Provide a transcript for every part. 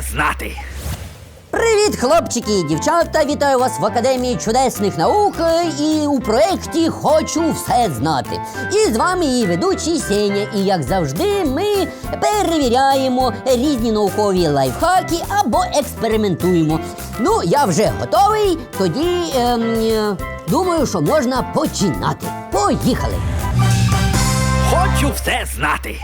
знати. Привіт, хлопчики і дівчата! Вітаю вас в Академії чудесних наук і у проєкті Хочу все знати. І з вами її ведучий Сеня. І як завжди, ми перевіряємо різні наукові лайфхаки або експериментуємо. Ну, я вже готовий, тоді ем, думаю, що можна починати. Поїхали! Хочу все знати.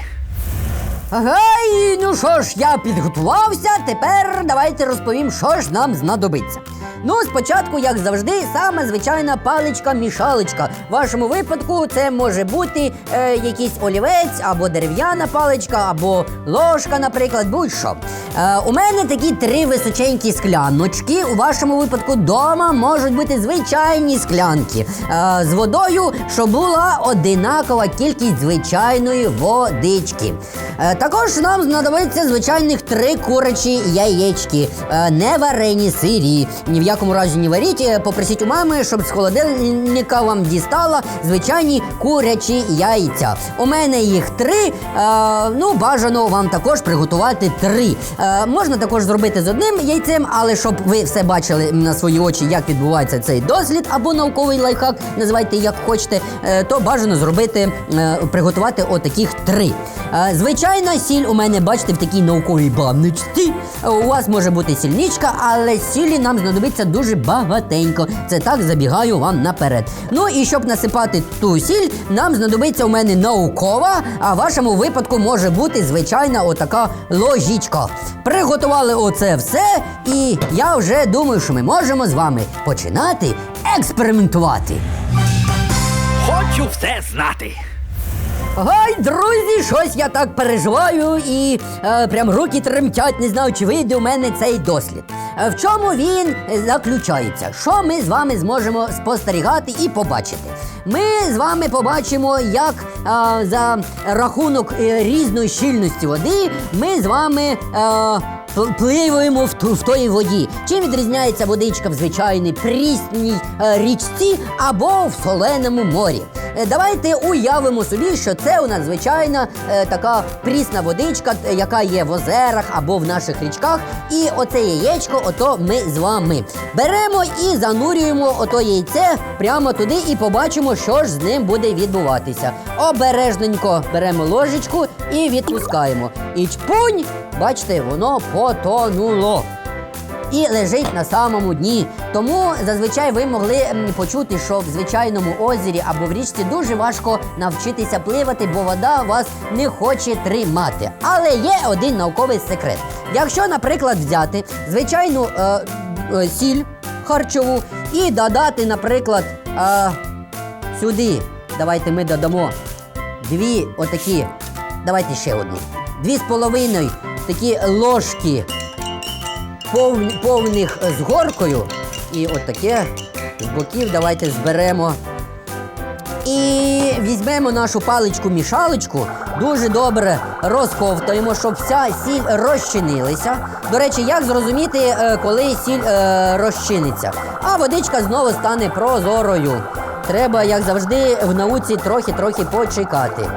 І ну що ж, я підготувався. Тепер давайте розповім, що ж нам знадобиться. Ну, спочатку, як завжди, саме звичайна паличка-мішалочка. В вашому випадку це може бути е, якийсь олівець, або дерев'яна паличка, або ложка, наприклад, будь-що. Е, у мене такі три височенькі скляночки. У вашому випадку вдома можуть бути звичайні склянки е, з водою, щоб була одинакова кількість звичайної водички. Е, також нам знадобиться звичайних три курячі яєчки, е, не варені сирі. Ні в якому разі не варіть. Попросіть у мами, щоб з холодильника вам дістала звичайні курячі яйця. У мене їх три. Е, ну, бажано вам також приготувати три. Е, можна також зробити з одним яйцем, але щоб ви все бачили на свої очі, як відбувається цей дослід або науковий лайфхак, називайте як хочете, е, то бажано зробити, е, приготувати отаких три. Е, Звичайна сіль у мене, бачите, в такій науковій баночці. Е, У вас може бути сільничка, але сілі нам знадобиться дуже багатенько. Це так забігаю вам наперед. Ну і щоб насипати ту сіль, нам знадобиться у мене наукова, а в вашому випадку може бути звичайна отака ложічка. Приготували оце все, і я вже думаю, що ми можемо з вами починати експериментувати. Хочу все знати. Гай, друзі, щось я так переживаю і е, прям руки тремтять, не знаю, чи вийде у мене цей дослід. Е, в чому він заключається? Що ми з вами зможемо спостерігати і побачити? Ми з вами побачимо, як е, за рахунок е, різної щільності води ми з вами. Е, Пливаємо в, в тої воді. Чим відрізняється водичка в звичайній прісній е, річці або в соленому морі? Е, Давайте уявимо собі, що це у нас звичайна е, така прісна водичка, яка є в озерах або в наших річках. І оце яєчко, ото ми з вами беремо і занурюємо ото яйце прямо туди і побачимо, що ж з ним буде відбуватися. Обережненько беремо ложечку і відпускаємо. І чпунь, бачите, воно потонуло і лежить на самому дні. Тому зазвичай ви могли почути, що в звичайному озері або в річці дуже важко навчитися пливати, бо вода вас не хоче тримати. Але є один науковий секрет. Якщо, наприклад, взяти звичайну е, е, сіль харчову і додати, наприклад, е, сюди, давайте ми додамо дві отакі, давайте ще одну, дві з половиною такі ложки повн- повних з горкою. І от таке з боків давайте зберемо. І візьмемо нашу паличку-мішалочку, дуже добре розковтаємо, щоб вся сіль розчинилася. До речі, як зрозуміти, е, коли сіль е, розчиниться? А водичка знову стане прозорою. Треба, як завжди, в науці трохи-трохи почекати.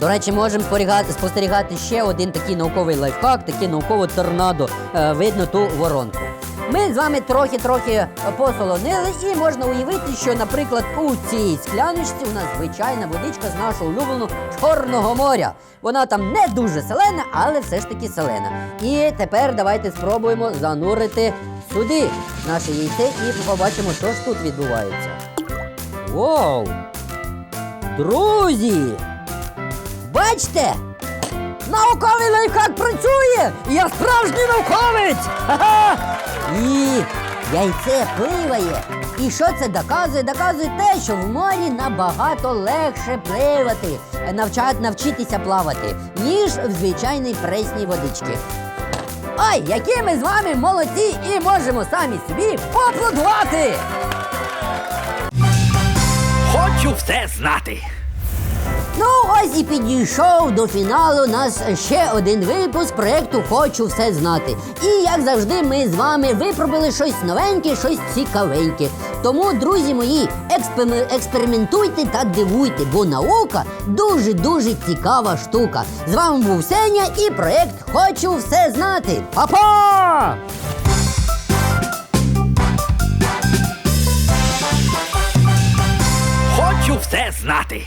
До речі, можемо спостерігати ще один такий науковий лайфхак, таке наукове торнадо. Е, видно ту воронку. Ми з вами трохи-трохи посолонили, і можна уявити, що, наприклад, у цій скляночці у нас звичайна водичка з нашого улюбленого Чорного моря. Вона там не дуже селена, але все ж таки селена. І тепер давайте спробуємо занурити сюди наше яйце і побачимо, що ж тут відбувається. Вау! Друзі! Бачите? Науковий лайфхак працює! Я справжній науковець! Ха-ха! І яйце пливає. І що це доказує? Доказує те, що в морі набагато легше пливати, навчати, навчитися плавати, ніж в звичайній пресній водичці. Ой, які ми з вами молодці і можемо самі собі поаплодувати! Хочу все знати. Ну, ось і підійшов до фіналу наш ще один випуск проєкту Хочу все знати. І як завжди, ми з вами випробували щось новеньке, щось цікавеньке. Тому, друзі мої, експериментуйте та дивуйте, бо наука дуже-дуже цікава штука. З вами був Сеня і проєкт Хочу все знати. Па-па! Хочу все знати.